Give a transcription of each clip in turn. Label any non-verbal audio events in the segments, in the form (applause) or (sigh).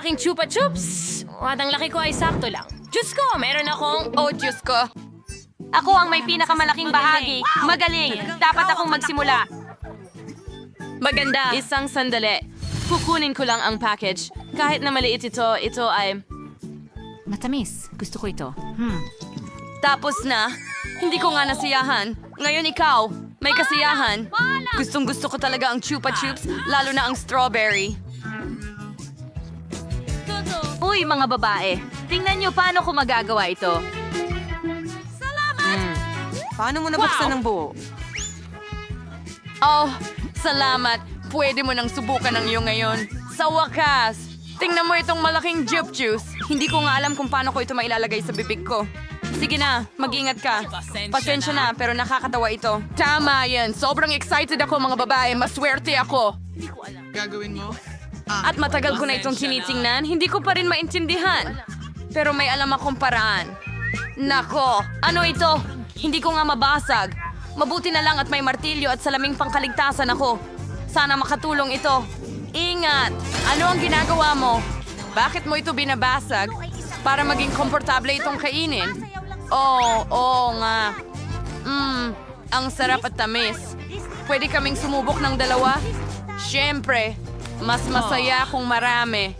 aking chupa chups. At ang laki ko ay sakto lang. Diyos ko, meron akong... Oh, Diyos ko. Ako ang may pinakamalaking bahagi. Magaling. Dapat akong magsimula. Maganda. Isang sandali. Kukunin ko lang ang package. Kahit na maliit ito, ito ay... Matamis. Gusto ko ito. Tapos na. Hindi ko nga nasiyahan. Ngayon ikaw, may kasiyahan. Gustong gusto ko talaga ang chupa chups, lalo na ang strawberry. Uy, mga babae. Tingnan niyo paano ko magagawa ito. Paano mo nabuksan ng buo? Oh, salamat. Pwede mo nang subukan ang iyo ngayon. Sa wakas, tingnan mo itong malaking jup juice. Hindi ko nga alam kung paano ko ito mailalagay sa bibig ko. Sige na, mag-ingat ka. Pasensya na, pero nakakatawa ito. Tama yan. Sobrang excited ako mga babae. Maswerte ako. Gagawin mo? At matagal ko na itong tinitingnan, hindi ko pa rin maintindihan. Pero may alam akong paraan. Nako, ano ito? Hindi ko nga mabasag. Mabuti na lang at may martilyo at salaming pangkaligtasan ako. Sana makatulong ito. Ingat! Ano ang ginagawa mo? Bakit mo ito binabasag? Para maging komportable itong kainin. Oo, oo nga. Mmm, ang sarap at tamis. Pwede kaming sumubok ng dalawa? Siyempre, mas masaya kung marami.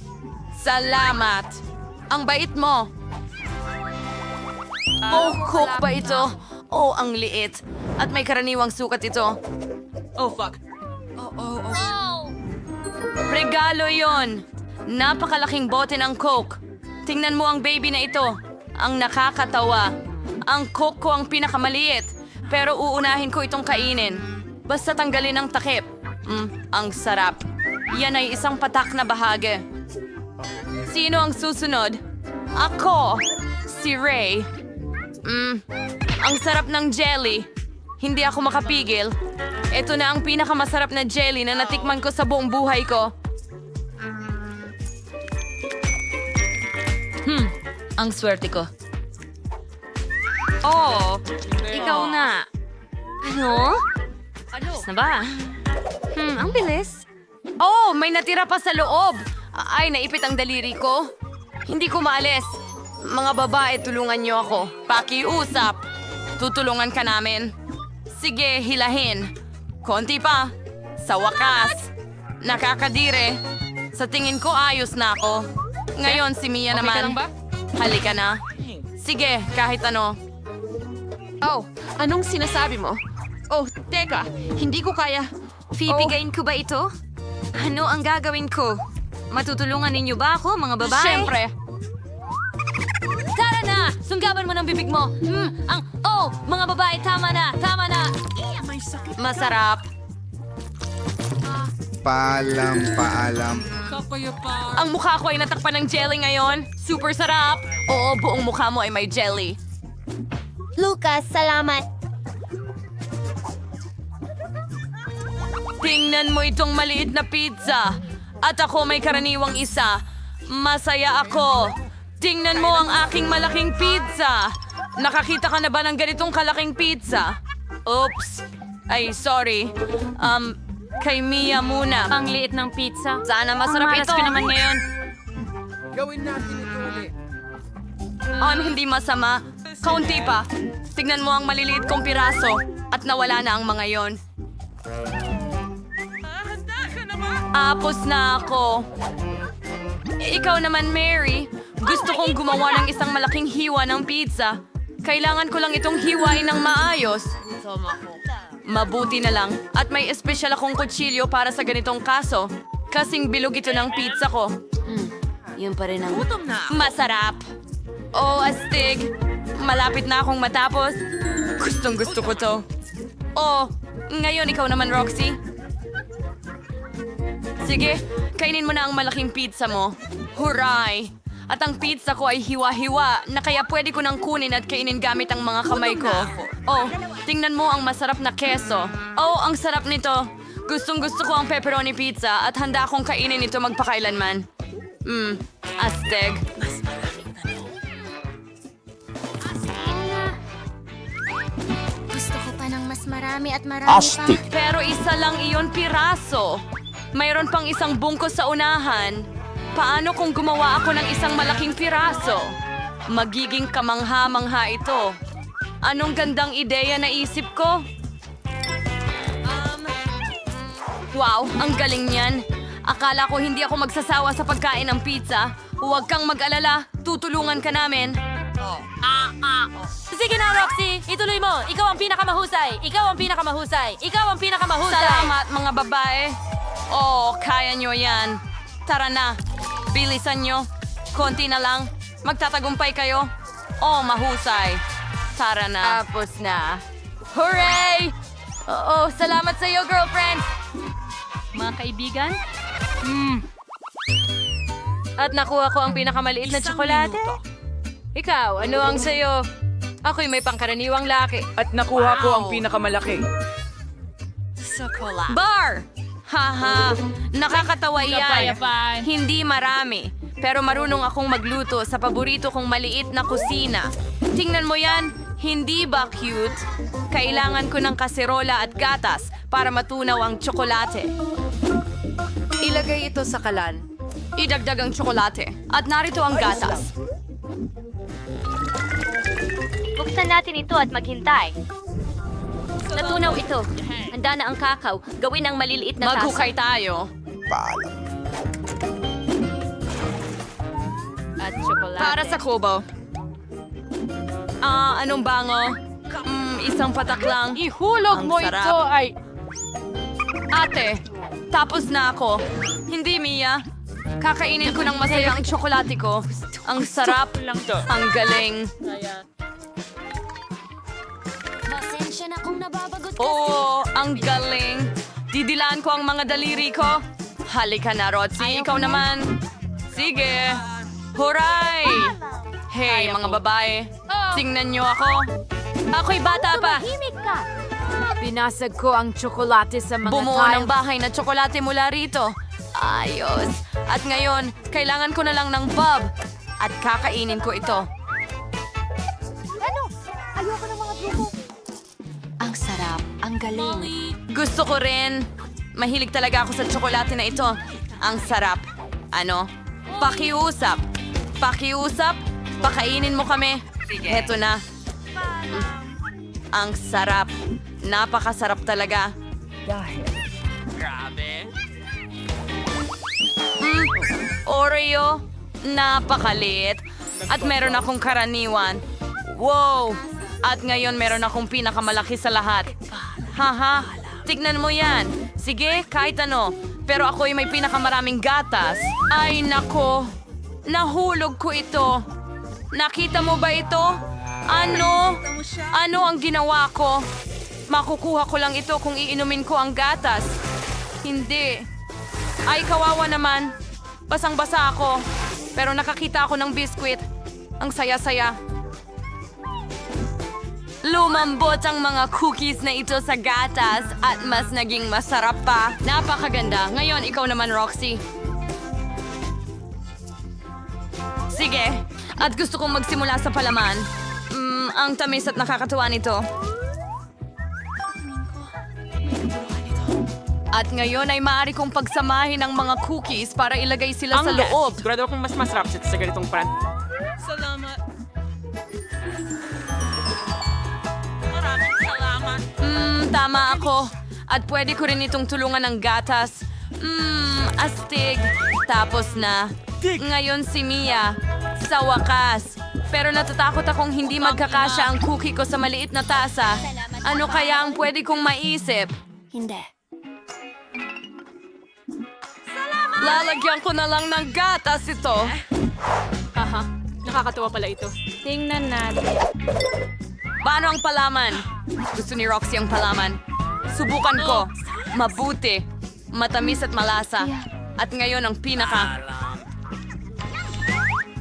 Salamat. Ang bait mo. Oh, cook ba ito? Oh, ang liit. At may karaniwang sukat ito. Oh, fuck. Regalo yon. Napakalaking bote ng Coke. Tingnan mo ang baby na ito. Ang nakakatawa. Ang Coke ko ang pinakamaliit. Pero uunahin ko itong kainin. Basta tanggalin ang takip. Mm, ang sarap. Yan ay isang patak na bahagi. Sino ang susunod? Ako! Si Ray. Mm, ang sarap ng jelly. Hindi ako makapigil. Ito na ang pinakamasarap na jelly na natikman ko sa buong buhay ko. Hmm, ang swerte ko. Oh, ikaw na. Ano? Tapos na ba? Hmm, ang bilis. Oh, may natira pa sa loob. Ay, naipit ang daliri ko. Hindi ko maalis. Mga babae, tulungan niyo ako. Pakiusap. Tutulungan ka namin. Sige, hilahin. Konti pa. Sa wakas. Nakakadire. Sa tingin ko ayos na ako. Ngayon si Mia Okay ka naman. lang ba? Halika na. Sige, kahit ano. Oh, anong sinasabi mo? Oh, teka. Hindi ko kaya. Pipigain ko ba ito? Ano ang gagawin ko? Matutulungan ninyo ba ako, mga babae? Siyempre. Tara na! Sunggaban mo ng bibig mo. Hmm, ang... Oh! Mga babae, tama na! Tama na! Masarap. Paalam, paalam. Ang mukha ko ay natakpan ng jelly ngayon. Super sarap. Oo, buong mukha mo ay may jelly. Lucas, salamat. Tingnan mo itong maliit na pizza. At ako may karaniwang isa. Masaya ako. Tingnan mo ang aking malaking pizza. Nakakita ka na ba ng ganitong kalaking pizza? Oops. Ay, sorry. Um, kay Mia muna. Ang liit ng pizza. Sana masarap ito. ko naman ngayon. Gawin natin ito ulit. On, hindi masama. Kaunti pa. Tignan mo ang maliliit kong piraso. At nawala na ang mga yon. Apos na ako. Ikaw naman, Mary. Gusto kong gumawa ng isang malaking hiwa ng pizza. Kailangan ko lang itong hiwain ng maayos. Mabuti na lang. At may espesyal akong kutsilyo para sa ganitong kaso. Kasing bilog ito ng pizza ko. Yun pa rin ang... Masarap. Oh, astig. Malapit na akong matapos. Gustong gusto ko to. Oh, ngayon ikaw naman, Roxy. Sige, kainin mo na ang malaking pizza mo. Huray! At ang pizza ko ay hiwa-hiwa na kaya pwede ko nang kunin at kainin gamit ang mga kamay ko. Oh, tingnan mo ang masarap na keso. Oh, ang sarap nito. Gustong gusto ko ang pepperoni pizza at handa akong kainin ito magpakailanman. Hmm, astig. Gusto ko pa ng mas marami at marami pa. Pero isa lang iyon piraso. Mayroon pang isang bungko sa unahan. Paano kung gumawa ako ng isang malaking piraso? Magiging kamangha-mangha ito. Anong gandang ideya na isip ko? Um, wow, ang galing niyan. Akala ko hindi ako magsasawa sa pagkain ng pizza. Huwag kang mag-alala, tutulungan ka namin. Sige na, Roxy! Ituloy mo! Ikaw ang pinakamahusay! Ikaw ang pinakamahusay! Ikaw ang pinakamahusay! Salamat mga babae. Oo, kaya nyo yan. Tara na, bilisan nyo. Konti na lang. Magtatagumpay kayo. Oh, mahusay. Tara na. Tapos na. Hooray! Oo, salamat sa iyo, girlfriend. Mga kaibigan? Hmm. At nakuha ko ang pinakamaliit na tsokolate. Ikaw, ano ang sayo? Ako'y may pangkaraniwang laki. At nakuha ko ang pinakamalaki. Bar! Haha, nakakatawa yan. Hindi marami. Pero marunong akong magluto sa paborito kong maliit na kusina. Tingnan mo yan, hindi ba cute? Kailangan ko ng kaserola at gatas para matunaw ang tsokolate. Ilagay ito sa kalan. Idagdag ang tsokolate. At narito ang gatas. Buksan natin ito at maghintay. Natunaw ito. Handa na ang kakao. Gawin ang maliliit na tasa. Maghukay tayo. Paalam. At tsokolate. Para sa kubo. Ah, anong bango? Mm, isang patak lang. Ihulog Ang mo sarap. ito ay... Ate, tapos na ako. Hindi, Mia. Kakainin ko ng masaya ang tsokolate ko. Ang sarap. Ang galing. Pasensya na kung nababagot ka. Oo, ang galing. Didilaan ko ang mga daliri ko. Halika na, Rotsy. Ikaw naman. Sige. Huray! Hey, mga babae. Tingnan niyo ako. Ako'y bata pa. Ka! Binasag ko ang tsokolate sa mga Bumuo ng bahay na tsokolate mula rito. Ayos. At ngayon, kailangan ko na lang ng bob. At kakainin ko ito. Ang sarap. Ang galing. Gusto ko rin. Mahilig talaga ako sa tsokolate na ito. Ang sarap. Ano? Pakiusap. Pakiusap. Pakainin mo kami. Heto na. Ang sarap. Napakasarap talaga. Mm, Oreo. Napakalit. At meron akong karaniwan. Wow! At ngayon meron akong pinakamalaki sa lahat. Haha, tignan mo yan. Sige, kahit ano. Pero ako'y may pinakamaraming gatas. Ay nako, nahulog ko ito. Nakita mo ba ito? Ano? Ano ang ginawa ko? Makukuha ko lang ito kung iinumin ko ang gatas. Hindi. Ay, kawawa naman. Basang-basa ako. Pero nakakita ako ng biskwit. Ang saya-saya. Lumambot ang mga cookies na ito sa gatas at mas naging masarap pa. Napakaganda. Ngayon, ikaw naman, Roxy. Sige. At gusto kong magsimula sa palaman. Mm, ang tamis at nakakatuwa nito. At ngayon ay maaari kong pagsamahin ang mga cookies para ilagay sila sa loob. Sigurado akong mas masarap sa sa ganitong parang. Mmm, tama ako. At pwede ko rin itong tulungan ng gatas. Mmm, astig. Tapos na. Ngayon si Mia. Sa wakas. Pero natatakot akong hindi magkakasya ang cookie ko sa maliit na tasa. Ano kaya ang pwede kong maisip? Hindi. Lalagyan ko na lang ng gatas ito. Haha, nakakatuwa pala ito. Tingnan natin. Paano ang palaman? Gusto ni Roxy ang palaman. Subukan ko. Mabuti. Matamis at malasa. At ngayon ang pinaka...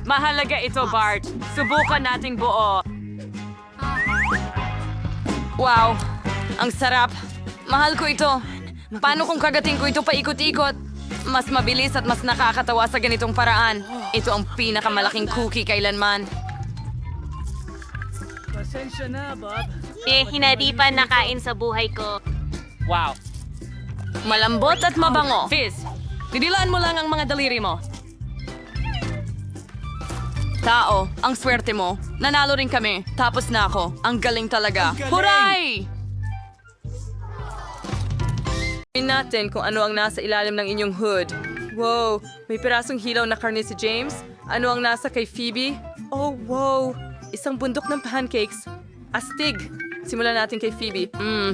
Mahalaga ito, Bart. Subukan nating buo. Wow, ang sarap. Mahal ko ito. Paano kung kagating ko ito paikot-ikot? Mas mabilis at mas nakakatawa sa ganitong paraan. Ito ang pinakamalaking cookie kailanman. Eh, hinadi pa nakain sa buhay ko. Wow. Malambot at mabango. Fizz, didilaan mo lang ang mga daliri mo. Tao, ang swerte mo. Nanalo rin kami. Tapos na ako. Ang galing talaga. Huray! Tingnan natin kung ano ang nasa ilalim ng inyong hood. Wow, may pirasong hilaw na karne si James. Ano ang nasa kay Phoebe? Oh, wow. Isang bundok ng pancakes. Astig. Simulan natin kay Phoebe. Mmm,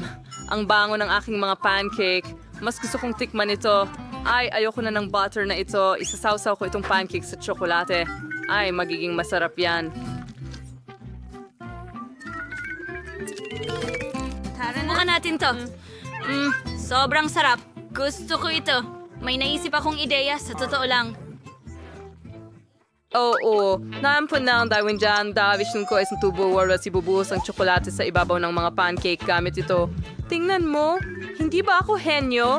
ang bango ng aking mga pancake. Mas gusto kong tikman ito. Ay, ayoko na ng butter na ito. Isasawsaw ko itong pancake sa tsokolate. Ay, magiging masarap yan. Subukan natin to. Mm, sobrang sarap. Gusto ko ito. May naisip akong ideya, sa totoo lang. Oo, naampun na ang Darwin dyan. Davish ko isang tubo wala si bubuhos ang tsokolate sa ibabaw ng mga pancake gamit ito. Tingnan mo, hindi ba ako henyo?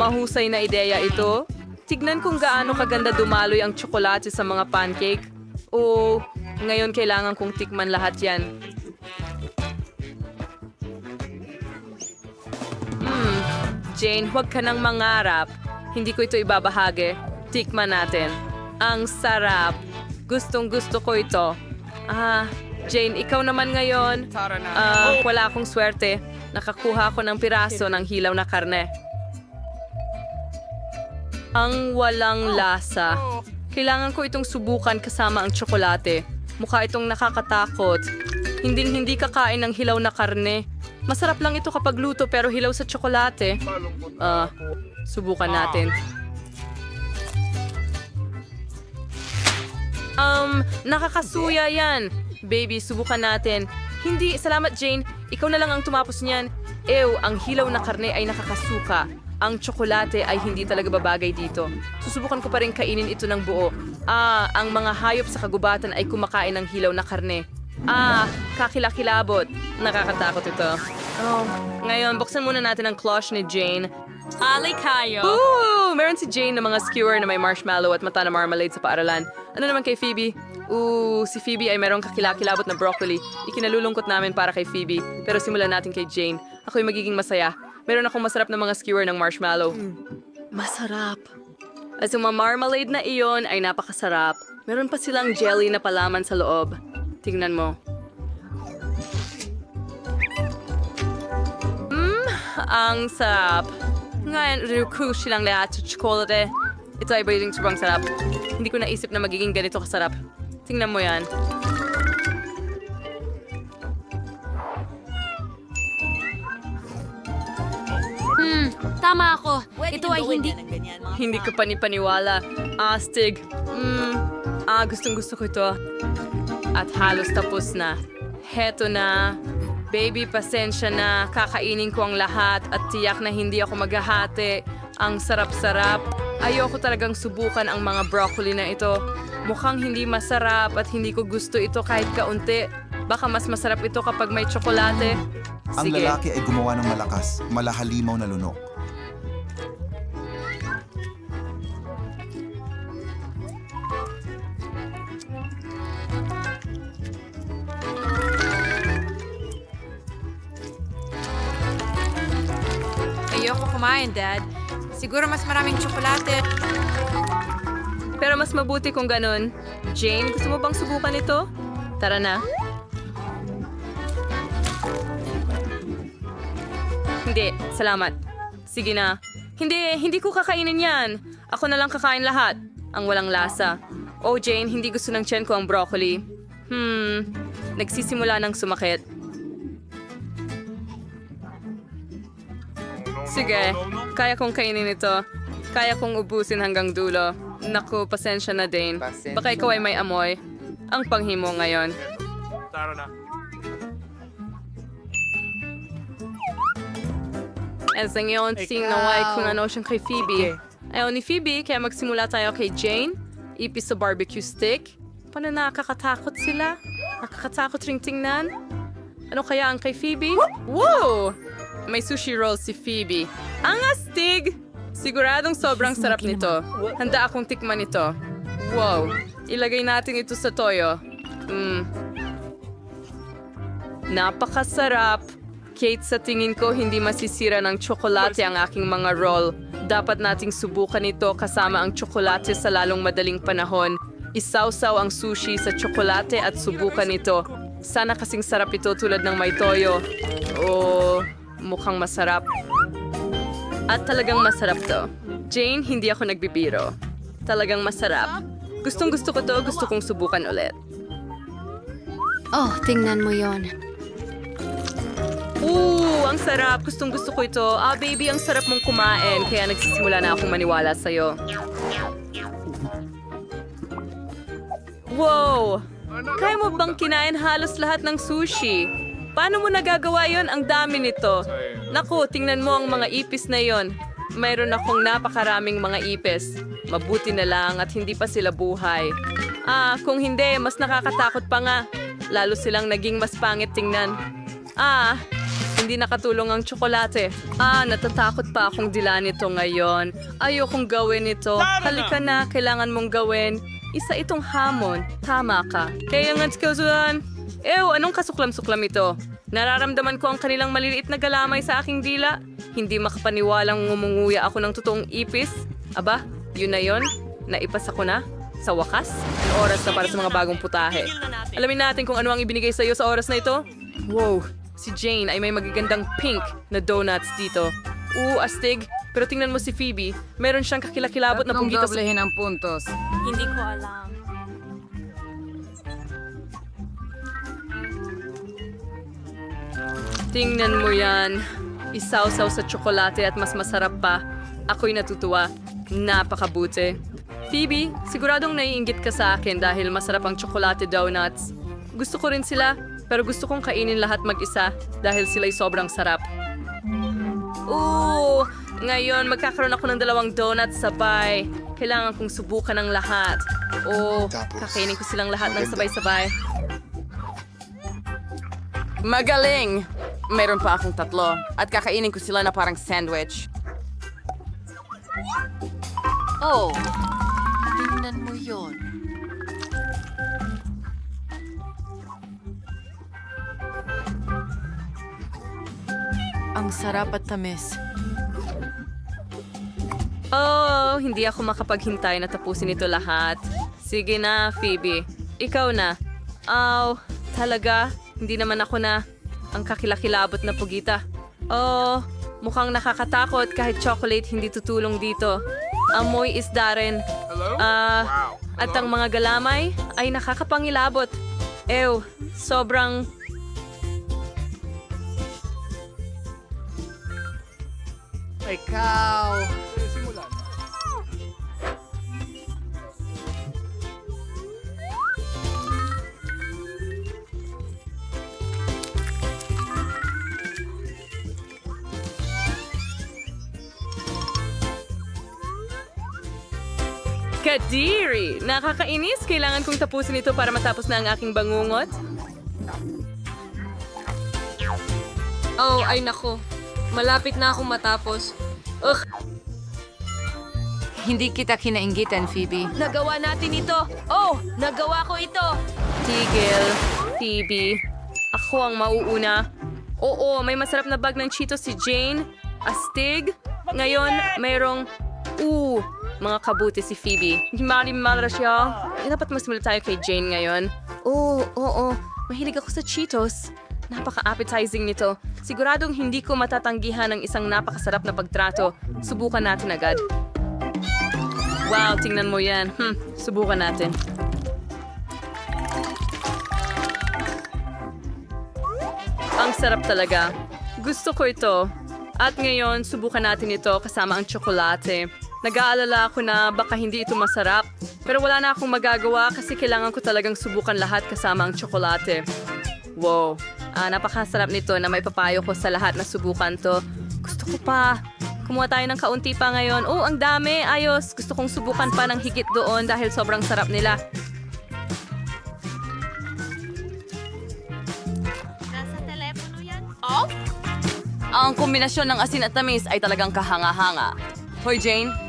Mahusay na ideya ito. Tignan kung gaano kaganda dumaloy ang tsokolate sa mga pancake. Oo, ngayon kailangan kong tikman lahat yan. Hmm, Jane, huwag ka nang mangarap. Hindi ko ito ibabahagi. Tikman natin. Ang sarap. Gustong gusto ko ito. Ah, Jane, ikaw naman ngayon. Ah, wala akong swerte. Nakakuha ako ng piraso ng hilaw na karne. Ang walang lasa. Kailangan ko itong subukan kasama ang tsokolate. Mukha itong nakakatakot. Hindi hindi kakain ng hilaw na karne. Masarap lang ito kapag luto pero hilaw sa tsokolate. Ah, subukan natin. Um, nakakasuya yan. Baby, subukan natin. Hindi, salamat Jane. Ikaw na lang ang tumapos niyan. Ew, ang hilaw na karne ay nakakasuka. Ang tsokolate ay hindi talaga babagay dito. Susubukan ko pa rin kainin ito ng buo. Ah, ang mga hayop sa kagubatan ay kumakain ng hilaw na karne. Ah, kakilakilabot. Nakakatakot ito. Oh, ngayon, buksan muna natin ang cloche ni Jane. Alay kayo. Ooh! Meron si Jane na mga skewer na may marshmallow at mata na marmalade sa paaralan. Ano naman kay Phoebe? Ooh, si Phoebe ay merong kakilakilabot na broccoli. Ikinalulungkot namin para kay Phoebe. Pero simulan natin kay Jane. Ako'y magiging masaya. Meron akong masarap na mga skewer ng marshmallow. Masarap. At yung marmalade na iyon ay napakasarap. Meron pa silang jelly na palaman sa loob. Tingnan mo. Ang sarap. Ngayon, ruku silang lahat sa chocolate. Ito ay baging sobrang sarap. Hindi ko naisip na magiging ganito kasarap. Tingnan mo yan. Hmm, tama ako. Ito ay hindi... Hindi ko panipaniwala. Astig. Mmm, ah, gustong gusto ko ito. At halos tapos na. Heto na. Baby, pasensya na. Kakainin ko ang lahat at tiyak na hindi ako maghahati. Ang sarap-sarap. Ayoko talagang subukan ang mga broccoli na ito. Mukhang hindi masarap at hindi ko gusto ito kahit kaunti. Baka mas masarap ito kapag may tsokolate. Ang Sige. lalaki ay gumawa ng malakas, malahalimaw na lunok. Kumain, Dad. Siguro mas maraming tsokolate. Pero mas mabuti kung ganun. Jane, gusto mo bang subukan ito? Tara na. Hindi, salamat. Sige na. Hindi, hindi ko kakainin yan. Ako na lang kakain lahat. Ang walang lasa. Oh, Jane, hindi gusto ng tiyan ko ang broccoli. Hmm, nagsisimula ng sumakit. Sige, kaya kong kainin ito. Kaya kong ubusin hanggang dulo. Naku, pasensya na, Dane. Pasensya Baka ikaw ay may amoy. Ang panghimo ngayon. As ang ngayon, sinaway ko na siyang kay Phoebe. Ayaw ni Phoebe, kaya magsimula tayo kay Jane. Ipis sa barbecue stick. Paano nakakatakot sila? Nakakatakot ring tingnan? Ano kaya ang kay Phoebe? Wow! May sushi roll si Phoebe. Ang astig! Siguradong sobrang sarap nito. Handa akong tikman ito. Wow! Ilagay natin ito sa toyo. Mm. Napakasarap! Kate, sa tingin ko hindi masisira ng tsokolate ang aking mga roll. Dapat nating subukan ito kasama ang tsokolate sa lalong madaling panahon. Isawsaw ang sushi sa tsokolate at subukan ito. Sana kasing sarap ito tulad ng may toyo. Oh, mukhang masarap. At talagang masarap to. Jane, hindi ako nagbibiro. Talagang masarap. Gustong gusto ko to, gusto kong subukan ulit. Oh, tingnan mo yon. Ooh, ang sarap. Gustong gusto ko ito. Ah, baby, ang sarap mong kumain. Kaya nagsisimula na akong maniwala sa'yo. Wow! Kaya mo bang kinain halos lahat ng sushi? Paano mo nagagawa yon? Ang dami nito. Naku, tingnan mo ang mga ipis na yon. Mayroon akong napakaraming mga ipis. Mabuti na lang at hindi pa sila buhay. Ah, kung hindi, mas nakakatakot pa nga. Lalo silang naging mas pangit tingnan. Ah, hindi nakatulong ang tsokolate. Ah, natatakot pa akong dilaan ito ngayon. Ayokong gawin ito. Halika na, kailangan mong gawin. Isa itong hamon. Tama ka. Kaya nga, Skilzulan. Ew, anong kasuklam-suklam ito? Nararamdaman ko ang kanilang maliliit na galamay sa aking dila. Hindi makapaniwalang ngumunguya ako ng totoong ipis. Aba, yun na yun. Naipasa ko na. Sa wakas, ang oras na para sa mga bagong putahe. Alamin natin kung ano ang ibinigay sa iyo sa oras na ito. Wow, si Jane ay may magagandang pink na donuts dito. Oo, astig. Pero tingnan mo si Phoebe, meron siyang kakilakilabot na punggito sa... ang puntos. Hindi ko alam. Tingnan mo yan. Isawsaw sa tsokolate at mas masarap pa. Ako'y natutuwa. Napakabuti. Phoebe, siguradong naiinggit ka sa akin dahil masarap ang tsokolate donuts. Gusto ko rin sila, pero gusto kong kainin lahat mag-isa dahil sila'y sobrang sarap. Ooh! Ngayon, magkakaroon ako ng dalawang donuts sabay. Kailangan kong subukan ang lahat. Oh, kakainin ko silang lahat ng sabay-sabay. Magaling! Meron pa akong tatlo at kakainin ko sila na parang sandwich. Oh, tingnan mo yon. Ang sarap at tamis. Oh, hindi ako makapaghintay na tapusin ito lahat. Sige na, Phoebe. Ikaw na. Oh, talaga? Hindi naman ako na ang kakilakilabot na pugita. Oh, mukhang nakakatakot kahit chocolate hindi tutulong dito. Amoy isda rin. Ah, at ang mga galamay ay nakakapangilabot. Ew, sobrang... Ikaw. Kadiri! Nakakainis. Kailangan kong tapusin ito para matapos na ang aking bangungot. Oh, ay nako. Malapit na akong matapos. Ugh, Hindi kita kinainggitan, Phoebe. Nagawa natin ito. Oh, nagawa ko ito. Tigil, Phoebe. Ako ang mauuna. Oo, may masarap na bag ng Cheetos si Jane. Astig. Ngayon, mayroong... Oo, mga kabuti si Phoebe. Mali malra siya. Eh, dapat mas tayo kay Jane ngayon. Oo, oo. Mahilig ako sa Cheetos. Napaka-appetizing nito. Siguradong hindi ko matatanggihan ang isang napakasarap na pagtrato. Subukan natin agad. Wow, tingnan mo yan. Hmm, subukan natin. Ang sarap talaga. Gusto ko ito. At ngayon, subukan natin ito kasama ang tsokolate. Nag-aalala ako na baka hindi ito masarap. Pero wala na akong magagawa kasi kailangan ko talagang subukan lahat kasama ang tsokolate. Wow, ah, napakasarap nito na may papayo ko sa lahat na subukan to. Gusto ko pa. Kumuha tayo ng kaunti pa ngayon. Oh, ang dami. Ayos. Gusto kong subukan pa ng higit doon dahil sobrang sarap nila. Nasa telepono yan? Ang kombinasyon ng asin at tamis ay talagang kahanga-hanga. Hoy, Jane.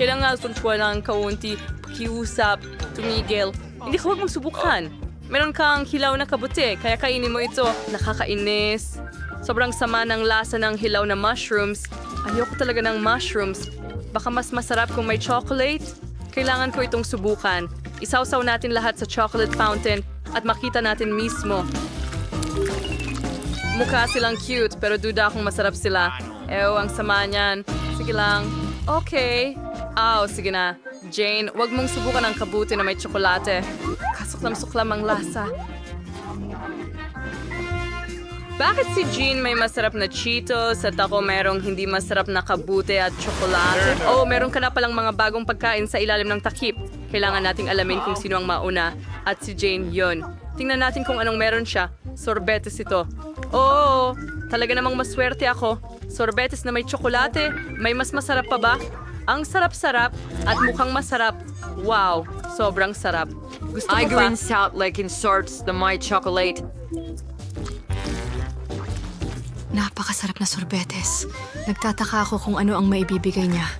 Kailangan ko ng kaunti, pakiusap, tumigil. Hindi ka huwag mong subukan. Meron kang hilaw na kabuti, kaya kainin mo ito. Nakakainis. Sobrang sama ng lasa ng hilaw na mushrooms. Ayoko talaga ng mushrooms. Baka mas masarap kung may chocolate. Kailangan ko itong subukan. Isawsaw natin lahat sa chocolate fountain at makita natin mismo. Mukha silang cute pero duda akong masarap sila. Ew, ang sama niyan. Sige lang. Okay. Aw, sige na. Jane, wag mong subukan ang kabuti na may tsokolate. Kasuklam-suklam ang lasa. Bakit si Jean may masarap na Cheetos at ako merong hindi masarap na kabute at tsokolate? Oh, meron ka na palang mga bagong pagkain sa ilalim ng takip. Kailangan nating alamin kung sino ang mauna. At si Jane yon. Tingnan natin kung anong meron siya. Sorbetes ito. Oh, talaga namang maswerte ako. Sorbetes na may tsokolate. May mas masarap pa ba? Ang sarap-sarap at mukhang masarap. Wow, sobrang sarap. Gusto mo I pa? green salt like in sorts the my chocolate. Napakasarap na sorbetes. Nagtataka ako kung ano ang maibibigay niya.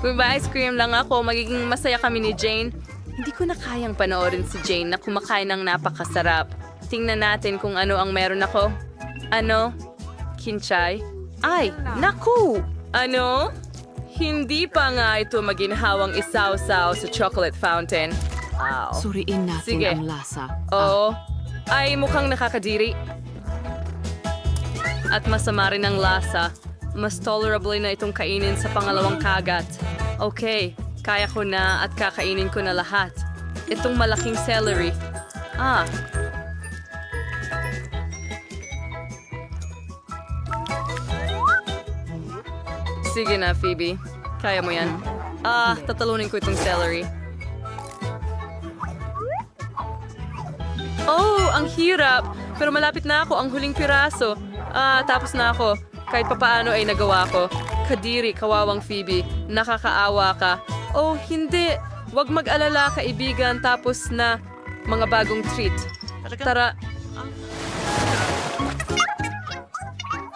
Kung ba ice cream lang ako, magiging masaya kami ni Jane. Hindi ko na kayang panoorin si Jane na kumakain ng napakasarap. Tingnan natin kung ano ang meron ako. Ano? Kinchay? Ay, naku! Ano? Hindi pa nga ito maginhawang isaw-saw sa chocolate fountain. Ow. Suriin natin Sige. ang lasa. Oo. Ay, mukhang nakakadiri. At masama rin ang lasa. Mas tolerable na itong kainin sa pangalawang kagat. Okay, kaya ko na at kakainin ko na lahat. Itong malaking celery. Ah. Sige na, Phoebe. Kaya mo yan. Ah, tatalunin ko itong celery. Oh, ang hirap. Pero malapit na ako, ang huling piraso. Ah, tapos na ako. Kahit papaano ay nagawa ko. Kadiri, kawawang Phoebe. Nakakaawa ka. Oh, hindi. Huwag mag-alala, kaibigan. Tapos na mga bagong treat. Tara.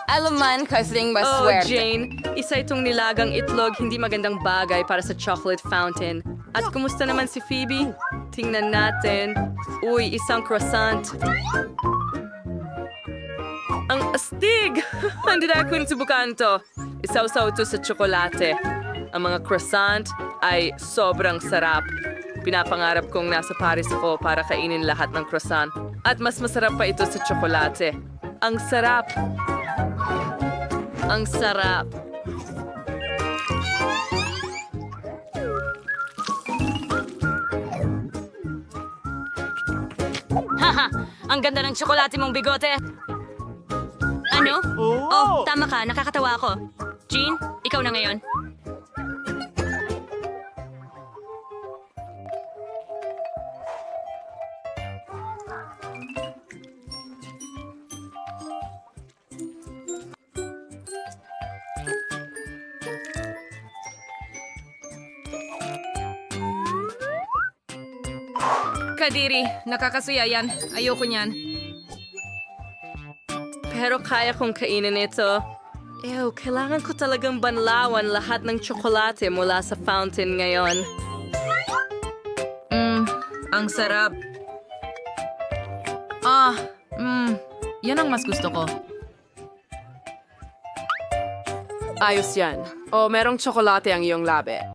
Alaman kasing Oh, maswerte. Jane. Isa itong nilagang itlog, hindi magandang bagay para sa chocolate fountain. At kumusta naman si Phoebe? Tingnan natin. Uy, isang croissant. Ang astig! (laughs) Hindi na ako subukan to. Isaw-saw to sa tsokolate. Ang mga croissant ay sobrang sarap. Pinapangarap kong nasa Paris ako para kainin lahat ng croissant. At mas masarap pa ito sa tsokolate. Ang sarap! Ang sarap! Ang ganda ng tsokolate mong bigote. Ano? Oh, tama ka. Nakakatawa ako. Jean, ikaw na ngayon. Kadiri, nakakasuya yan. Ayoko niyan. Pero kaya kong kainin ito. Ew, kailangan ko talagang banlawan lahat ng tsokolate mula sa fountain ngayon. Mmm, ang sarap. Ah, mmm, yan ang mas gusto ko. Ayos yan. O merong tsokolate ang iyong labi.